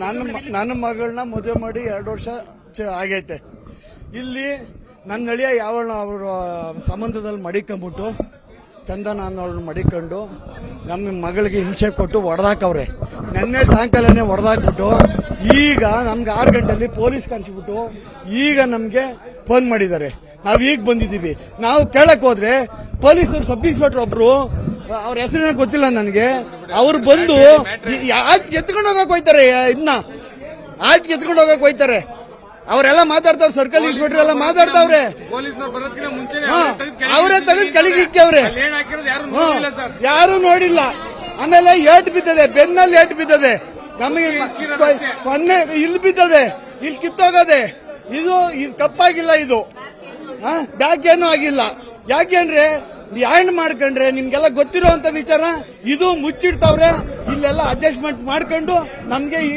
ನನ್ನ ನನ್ನ ಮಗಳನ್ನ ಮದುವೆ ಮಾಡಿ ಎರಡು ವರ್ಷ ಆಗೈತೆ. ಇಲ್ಲಿ ನನ್ನ ಅಳಿಯ ಯಾವ ಅವರು ಸಂಬಂಧದಲ್ಲಿ ಮಡಿಕೊಂಬಿಟ್ಟು ಚಂದನ ಅವ್ರನ್ನ ಮಡಿಕೊಂಡು, ನಮ್ಮ ಮಗಳಿಗೆ ಹಿಂಸೆ ಕೊಟ್ಟು ಹೊಡೆದಾಕವ್ರೆ. ನಿನ್ನೆ ಸಾಯಂಕಾಲನೇ ಹೊಡೆದಾಕ್ಬಿಟ್ಟು, ಈಗ ನಮ್ಗೆ ಆರು ಗಂಟೆಯಲ್ಲಿ ಪೊಲೀಸ್ ಕರೆಸಿಬಿಟ್ಟು, ಈಗ ನಮಗೆ ಫೋನ್ ಮಾಡಿದ್ದಾರೆ. ನಾವು ಈಗ ಬಂದಿದ್ದೀವಿ. ನಾವು ಕೇಳಕ್ ಹೋದ್ರೆ ಪೊಲೀಸರು ಸಬ್ ಇನ್ಸ್ಪೆಕ್ಟರ್ ಒಬ್ರು, ಅವ್ರ ಹೆಸರಿನ ಗೊತ್ತಿಲ್ಲ ನನಗೆ. ಅವ್ರು ಬಂದು ಆಚೆ ಎತ್ಕೊಂಡು ಹೋಗಕ್ ಹೋಯ್ತಾರೆ ಇದನ್ನ ಆಚೆ ಎತ್ಕೊಂಡು ಹೋಗಕ್ ಹೋಯ್ತಾರೆ. ಅವರೆಲ್ಲ ಮಾತಾಡ್ತಾವ್ರೆ ಸರ್ಕಲ್ ಇನ್ಸ್ಪೆಕ್ಟರ್ ಎಲ್ಲ ಮಾತಾಡ್ತಾವ್ರೆ ಅವ್ರೇ ತೆಗೆದು ಕೆಳಗೆ ಇಕ್ಕವ್ರೆ. ಅಲ್ಲಿ ಏನ್ ಯಾರು ನೋಡಿಲ್ಲ. ಆಮೇಲೆ ಏಟ್ ಬಿದ್ದದೆ, ಬೆನ್ನಲ್ಲಿ ಏಟ್ ಬಿದ್ದದೆ. ನಮಗೆ ಇಲ್ಲಿ ಬಿದ್ದದೆ, ಇಲ್ಲಿ ಕಿತ್ತೋಗದೆ. ಇದು ಇದು ಕಪ್ಪಾಗಿಲ್ಲ ಇದು. ಬ್ಯಾಗ್ ಏನೂ ಆಗಿಲ್ಲ. ಯಾಕೆಂದ್ರೆ ಹ್ಯಾಂಡ್ ಮಾಡ್ಕೊಂಡ್ರೆ ನಿಮ್ಗೆಲ್ಲ ಗೊತ್ತಿರುವಂತ ವಿಚಾರ ಇದು ಮುಚ್ಚಿಡ್ತಾವ್ರೆ. ಇಲ್ಲೆಲ್ಲ ಅಡ್ಜಸ್ಟ್ಮೆಂಟ್ ಮಾಡ್ಕೊಂಡು ನಮ್ಗೆ ಈ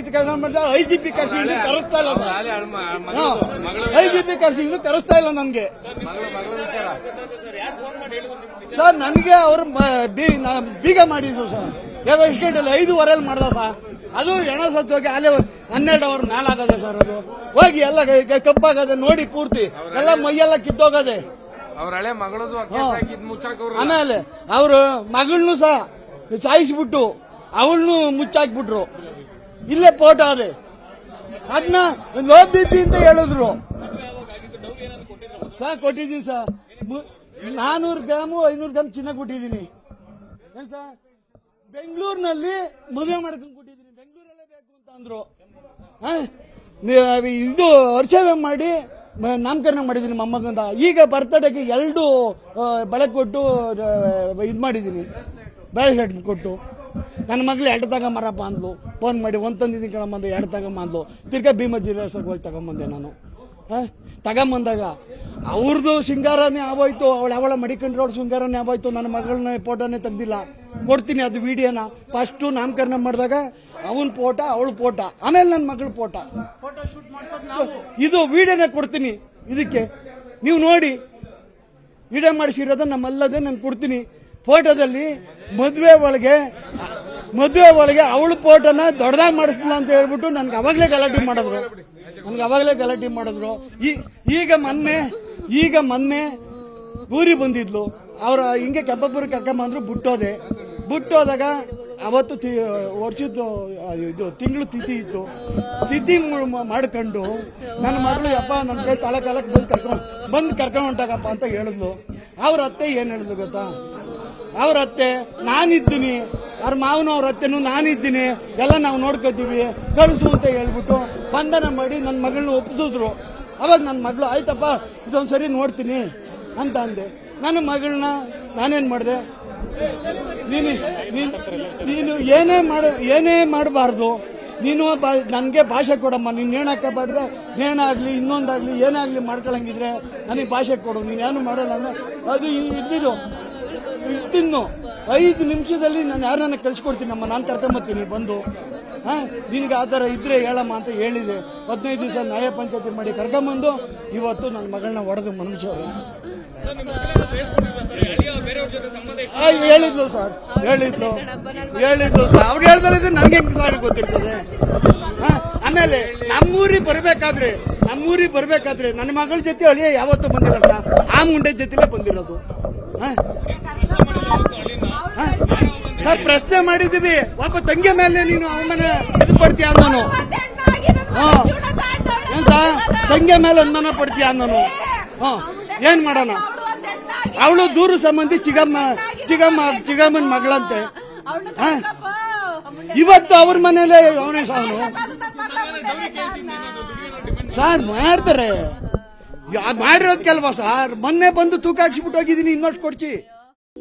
ಐ ಜಿ ಪಿ ಕರ್ಸಿಂಗ್ ಕರೆಸ್ತಾ ಇಲ್ಲ ಐ ಜಿ ಪಿ ಕರ್ಸಿಂಗ್ ಕರೆಸ್ತಾ ಇಲ್ಲ ನಮ್ಗೆ. ಸರ್ ನನಗೆ ಅವರು ಬೀಗ ಮಾಡಿದ್ರು ಸರ್. ಯಾವ ಐದೂವರೆಲ್ಲಿ ಮಾಡ್ದ ಸರ್ ಅದು ಹೆಣ ಹೋಗಿ ಅಲ್ಲೇ ಹನ್ನೆರಡು ಅವರ್ ಮೇಲಾಗದೆ ಸರ್ ಅದು. ಹೋಗಿ ಎಲ್ಲ ಕಪ್ಪಾಗದೆ ನೋಡಿ ಪೂರ್ತಿ. ಎಲ್ಲ ಮೈಯೆಲ್ಲ ಕಿತ್ತೋಗದೆ. ಅವ್ರ ಹಳೆ ಮಗಳದು ಆಮೇಲೆ ಅವರು ಮಗಳನ್ನೂ ಸಹ ಸಾಯಿಸ್ಬಿಟ್ಟು ಅವಳನ್ನು ಮುಚ್ಚಾಕ್ಬಿಟ್ರು. ಇಲ್ಲೇ ಫೋಟೋ ಅದೇ ಅದನ್ನ ಲೋ ಬಿ ಪಿ ಅಂತ ಹೇಳಿದ್ರು. ಸಹ ಕೊಟ್ಟಿದ್ದೀನಿ ಸರ್ ನಾನೂರು ಗ್ರಾಮು ಐನೂರು ಗ್ರಾಮ್ ಚಿನ್ನ ಕೊಟ್ಟಿದ್ದೀನಿ. ಏನ್ ಸರ್ ಬೆಂಗಳೂರಿನಲ್ಲಿ ಮದುವೆ ಮಾಡ್ಕೊಂಡು ಕೊಟ್ಟಿದ್ದೀನಿ ಬೆಂಗಳೂರಲ್ಲೇ ಬೇಕು ಅಂತ ಅಂದ್ರು. ಇದು ಅರ್ಚವೆ ಮಾಡಿ ನಾಮಕರಣ ಮಾಡಿದ್ದೀನಿ ಮೊಮ್ಮಗಂದ ಈಗ ಬರ್ತಡೆಗೆ ಎರಡು ಬಳೆ ಕೊಟ್ಟು ಇದು ಮಾಡಿದ್ದೀನಿ. ಬ್ರಾಸ್ಲೆಟ್ ಕೊಟ್ಟು. ನನ್ನ ಮಗಳು ಎರಡು ತಗೊಂಬರಪ್ಪ ಅಂದ್ಲು. ಫೋನ್ ಮಾಡಿ, ಒಂದು ತಂದಿದ್ದೀನಿ ಕಣಮ್ಮಂದು ಎರಡು ತಗೊಂಬ ಅಂದ್ಲು. ತಿರ್ಗಾ ಭೀಮ ಜಿಲ್ಲಾಸಕ್ಕೆ ಹೋಗಿ ತಗೊಂಬಂದೆ ನಾನು. ಹಾಂ ತಗೊಂಬಂದಾಗ ಅವ್ರದ್ದು ಶೃಂಗಾರನೇ ಆಗೋಯ್ತು ಅವಳು ಅವಳ ಮಡಿಕೊಂಡ್ರೆ ಅವಳು ಶೃಂಗಾರನೇ ಆಗೋಯ್ತು ನನ್ನ ಮಗಳನ್ನ ಫೋಟೋನೇ ತೆಗ್ದಿಲ್ಲ. ಕೊಡ್ತೀನಿ ಅದು ವಿಡಿಯೋನ. ಫಸ್ಟು ನಾಮಕರಣ ಮಾಡಿದಾಗ ಅವನ ಫೋಟ ಅವಳ ಫೋಟ ಆಮೇಲೆ ನನ್ನ ಮಗಳ ಫೋಟ. ಇದು ವಿಡಿಯೋನೇ ಕೊಡ್ತೀನಿ. ಇದಕ್ಕೆ ನೀವು ನೋಡಿ ವಿಡಿಯೋ ಮಾಡಿಸಿರೋದ ನಮ್ಮಲ್ಲದೆ ನಾನು ಕೊಡ್ತೀನಿ. ಫೋಟೋದಲ್ಲಿ ಮದುವೆ ಒಳಗೆ ಮದುವೆ ಒಳಗೆ ಅವಳು ಫೋಟೋನ ದೊಡ್ಡದಾಗಿ ಮಾಡಿಸ್ಲಿಲ್ಲ ಅಂತ ಹೇಳ್ಬಿಟ್ಟು ನನ್ಗೆ ಅವಾಗಲೇ ಗಲಾಟೆ ಮಾಡಿದ್ರು. ನನ್ಗೆ ಅವಾಗಲೇ ಗಲಾಟೆ ಮಾಡಿದ್ರು. ಈಗ ಮೊನ್ನೆ ಈಗ ಮೊನ್ನೆ ಊರಿಗೆ ಬಂದಿದ್ಲು. ಅವ್ರ ಹಿಂಗೆ ಕೆಂಪಪುರ ಕರ್ಕೊಂಬಂದ್ರು ಬಿಟ್ಟೋದೆ. ಬಿಟ್ಟೋದಾಗ ಅವತ್ತು ವರ್ಷದ್ದು ಇದು ತಿಂಗಳು ತಿಥಿ ಇತ್ತು. ತಿಥಿ ಮಾಡ್ಕೊಂಡು ನನ್ನ ಮಗಳು, ಯಪ್ಪ ನನ್ನ ಕೈ ತಳ ಕಾಲಕ್ಕೆ ಬಂದು ಕರ್ಕೊಂಡು ಬಂದು ಕರ್ಕೊಂಡು ಹೊಂಟಾಗಪ್ಪ ಅಂತ ಹೇಳಿದ್ಲು. ಅವ್ರ ಅತ್ತೆ ಏನು ಹೇಳಿದ್ಲು ಗೊತ್ತಾ? ಅವ್ರ ಅತ್ತೆ, ನಾನಿದ್ದೀನಿ ಅವ್ರ ಮಾವನ ಅವ್ರ ಅತ್ತೆನೂ ನಾನಿದ್ದೀನಿ. ಎಲ್ಲ ನಾವು ನೋಡ್ಕೊತೀವಿ. ಕಳಿಸು ಅಂತ ಹೇಳ್ಬಿಟ್ಟು ಬಂಧನ ಮಾಡಿ ನನ್ನ ಮಗಳನ್ನ ಒಪ್ಪಿಸಿದ್ರು. ಅವಾಗ ನನ್ನ ಮಗಳು, ಆಯ್ತಪ್ಪ ಇದೊಂದು ಸರಿ ನೋಡ್ತೀನಿ ಅಂತ ಅಂದೆ. ನನ್ನ ಮಗಳನ್ನ ನಾನೇನು ಮಾಡಿದೆ? ನೀನು, ನೀನು- ಏನೇ ಮಾಡ, ಏನೇ ಮಾಡಬಾರ್ದು. ನೀನು ನನಗೆ ಭಾಷೆ ಕೊಡಮ್ಮ. ನೀನು ನೇಣಾಕಬಾರ್ದೆ ಏನಾಗ್ಲಿ, ಇನ್ನೊಂದಾಗ್ಲಿ, ಏನಾಗ್ಲಿ ಮಾಡ್ಕೊಳಂಗಿದ್ರೆ ನನಗೆ ಭಾಷೆ ಕೊಡು. ನೀನು ಏನು ಮಾಡೋದಂದ್ರೆ ಅದು ಇದ್ದಿದ್ದು. ಇಟ್ಟಿನ್ನು ಐದು ನಿಮಿಷದಲ್ಲಿ ನಾನು ಯಾರನ್ನ ಕಳಿಸ್ಕೊಡ್ತೀನಮ್ಮ ನಾನು ಕರ್ಕೊಂಬತ್ತೀನಿ ಬಂದು. ಹಾ, ನಿನ್ಗೆ ಆ ಥರ ಇದ್ರೆ ಹೇಳಮ್ಮ ಅಂತ ಹೇಳಿದೆ. ಹದಿನೈದು ದಿವಸ ನ್ಯಾಯ ಪಂಚಾಯತಿ ಮಾಡಿ ಕರ್ಕೊಂಬಂದು, ಇವತ್ತು ನನ್ನ ಮಗಳನ್ನ ಹೊಡೆದು ಮನುಷ್ಯರು ಹೇಳಿದ್ಲು ಸರ್ ಹೇಳಿದ್ಲು. ಹೇಳಿದ್ಲು ಸರ್ ಅವ್ರು ಹೇಳ್ದಲ್ಲಿದ್ರೆ ನನಗೆ ಸರ್ ಗೊತ್ತಿರ್ತದೆ. ಆಮೇಲೆ ನಮ್ಮೂರಿಗೆ ಬರಬೇಕಾದ್ರೆ ನಮ್ಮೂರಿಗೆ ಬರಬೇಕಾದ್ರೆ ನನ್ನ ಮಗಳ ಜೊತೆ ಅಳಿಯ ಯಾವತ್ತೂ ಬಂದಿಲ್ಲ ಸರ್ ಆ ಮುಂಡೆ ಜೊತೆಲೇ ಬಂದಿರೋದು. ಆ? ಸರ್, ಪ್ರಶ್ನೆ ಮಾಡಿದೀವಿ ಒಬ್ಬ ತಂಗಿ ಮೇಲೆ ನೀನು ಅವಮಾನ ಇದು ಪಡ್ತೀಯ ಸರ್ ತಂಗಿ ಮೇಲೆ ಅನುಮಾನ ಪಡ್ತೀಯ ಅಂದನು ಹ. ಏನ್ ಮಾಡೋಣ? ಅವಳು ದೂರ ಸಂಬಂಧಿ ಚಿಗಮ್ಮ ಚಿಗಮ್ಮ, ಚಿಗಮ್ಮನ ಮಗಳಂತೆ? ಇವತ್ತು ಅವ್ರ ಮನೇಲೆ ಅವನೇ. ಸಾವನು ಸರ್, ಮಾಡ್ತಾರೆ. ಮಾಡಿರೋದ್ ಕೆಲವ ಸರ್? ಮೊನ್ನೆ ಬಂದು ತೂಕ ಹಾಕ್ಸಿಬಿಟ್ಟು ಹೋಗಿದ್ದೀನಿ, ಇನ್ನಷ್ಟು ಕೊಡ್ಸಿ